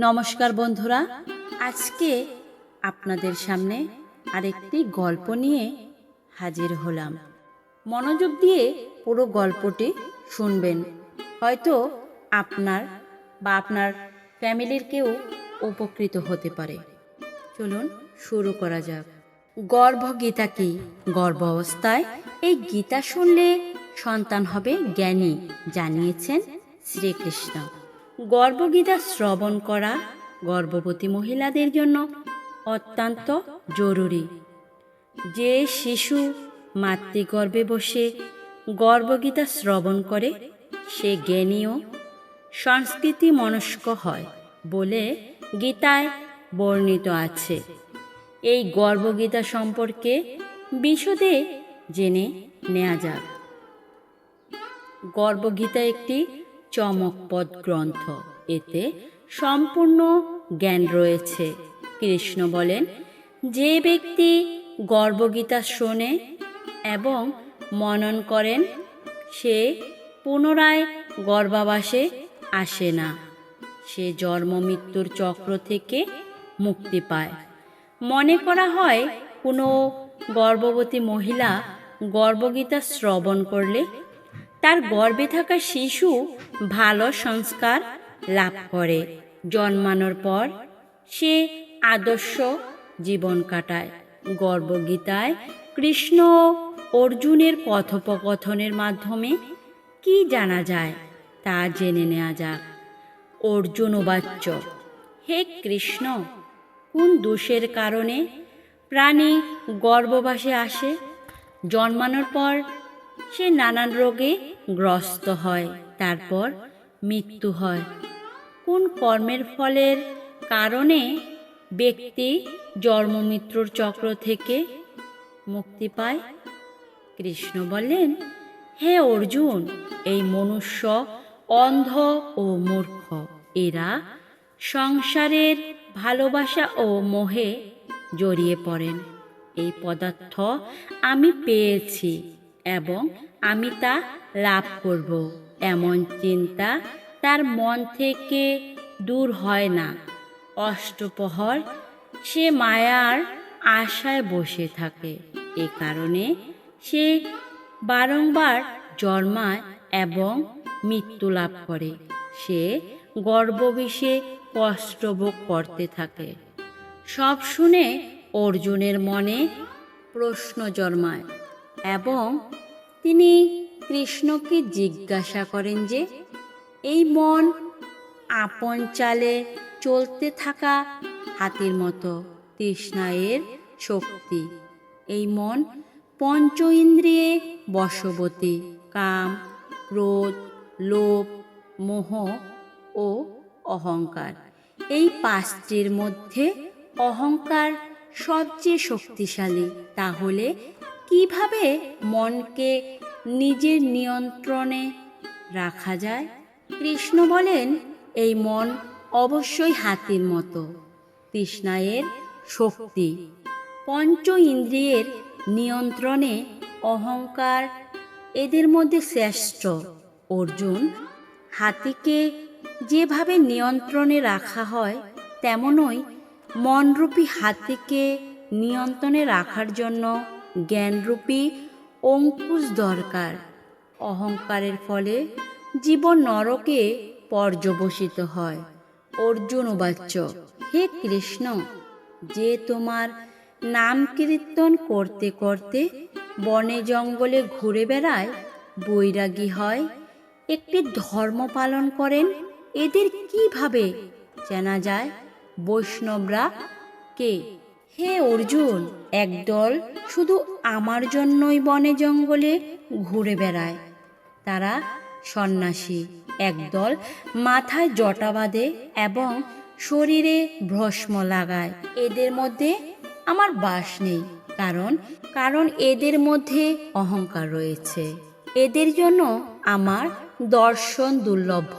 নমস্কার বন্ধুরা, আজকে আপনাদের সামনে আরেকটি গল্প নিয়ে হাজির হলাম। মনোযোগ দিয়ে পুরো গল্পটি শুনবেন। হয়তো আপনার বা আপনার ফ্যামিলির কেউ উপকৃত হতে পারে। চলুন শুরু করা যাক। গর্ভগীতা কি? গর্ভ অবস্থায় এই গীতা শুনলে সন্তান হবে জ্ঞানী, জানিয়েছেন শ্রীকৃষ্ণ। গর্ভগীতা শ্রবণ করা গর্ভবতী মহিলাদের জন্য অত্যন্ত জরুরি। যে শিশু মাতৃগর্ভে বসে গর্ভগীতা শ্রবণ করে, সে জ্ঞানীয় সংস্কৃতি মনস্ক হয় বলে গীতায় বর্ণিত আছে। এই গর্ভগীতা সম্পর্কে বিশদে জেনে নেওয়া যাক। গর্ভগীতা একটি চমকপদ গ্রন্থ। এতে সম্পূর্ণ জ্ঞান রয়েছে। কৃষ্ণ বলেন, যে ব্যক্তি গর্বগীতা শোনে এবং মনন করেন, সে পুনরায় গর্ভাবাসে আসে না। সে জন্ম মৃত্যুর চক্র থেকে মুক্তি পায়। মনে করা হয়, কোনো গর্ভবতী মহিলা গর্ভগীতা শ্রবণ করলে তার গর্ভে থাকা শিশু ভালো সংস্কার লাভ করে। জন্মানোর পর সে আদর্শ জীবন কাটায়। গর্ভগীতায় কৃষ্ণ অর্জুনের কথোপকথনের মাধ্যমে কি জানা যায় তা জেনে নেওয়া যাক। অর্জুন বাচ্চ, হে কৃষ্ণ, কোন দোষের কারণে প্রাণী গর্ভবাসে আসে? জন্মানোর পর সে নানান রোগে গ্রস্ত হয়, তারপর মৃত্যু হয়। কোন কর্মের ফলের কারণে ব্যক্তি জন্ম মৃত্যুর চক্র থেকে মুক্তি পায়? কৃষ্ণ বললেন, হে অর্জুন, এই মনুষ্য অন্ধ ও মূর্খ। এরা সংসারের ভালোবাসা ও মোহে জড়িয়ে পড়েন। এই পদার্থ আমি পেয়েছি। এবং আমি তা লাভ করব। এমন চিন্তা তার মন থেকে দূর হয় না। অষ্টপহর সে মায়ার আশায় বসে থাকে। এ কারণে সে বারংবার জন্মায় এবং মৃত্যু লাভ করে। সে গর্ভবিষে কষ্টভোগ করতে থাকে। সব শুনে অর্জুনের মনে প্রশ্ন জন্মায় এবং তিনি কৃষ্ণকে জিজ্ঞাসা করেন যে, এই মন আপন চালে চলতে থাকা হাতির মতো তৃষ্ণায়ের শক্তি। এই মন পঞ্চ ইন্দ্রিয়ে বশবতী, কাম, ক্রোধ, লোভ, মোহ ও অহংকার। এই পাঁচটির মধ্যে অহংকার সবচেয়ে শক্তিশালী। তাহলে কীভাবে মনকে নিজের নিয়ন্ত্রণে রাখা যায়? কৃষ্ণ বলেন, এই মন অবশ্যই হাতির মতো। তৃষ্ণায়ের শক্তি। পঞ্চ ইন্দ্রিয়ের নিয়ন্ত্রণে অহংকার এদের মধ্যে শ্রেষ্ঠ। অর্জুন, হাতিকে যেভাবে নিয়ন্ত্রণে রাখা হয়, তেমনই মনরূপী হাতিকে নিয়ন্ত্রণে রাখার জন্য জ্ঞানরূপী অঙ্কুশ দরকার। অহংকারের ফলে জীবন নরকে পর্যবসিত হয়। অর্জুন বাচ্চ হে কৃষ্ণ, যে তোমার নাম কীর্তন করতে করতে বনে জঙ্গলে ঘুরে বেড়ায়, বৈরাগী হয়, একটি ধর্ম পালন করেন, এদের কীভাবে জানা যায়? বৈষ্ণবরা কে? হে অর্জুন একদল শুধু আমার জন্যই বনে জঙ্গলে ঘুরে বেড়ায়। তারা সন্ন্যাসী একদল মাথায় জটা বাঁধে এবং শরীরে ভ্রস্ম লাগায়। এদের মধ্যে আমার বাস নেই, কারণ কারণ এদের মধ্যে অহংকার রয়েছে। এদের জন্য আমার দর্শন দুর্লভ।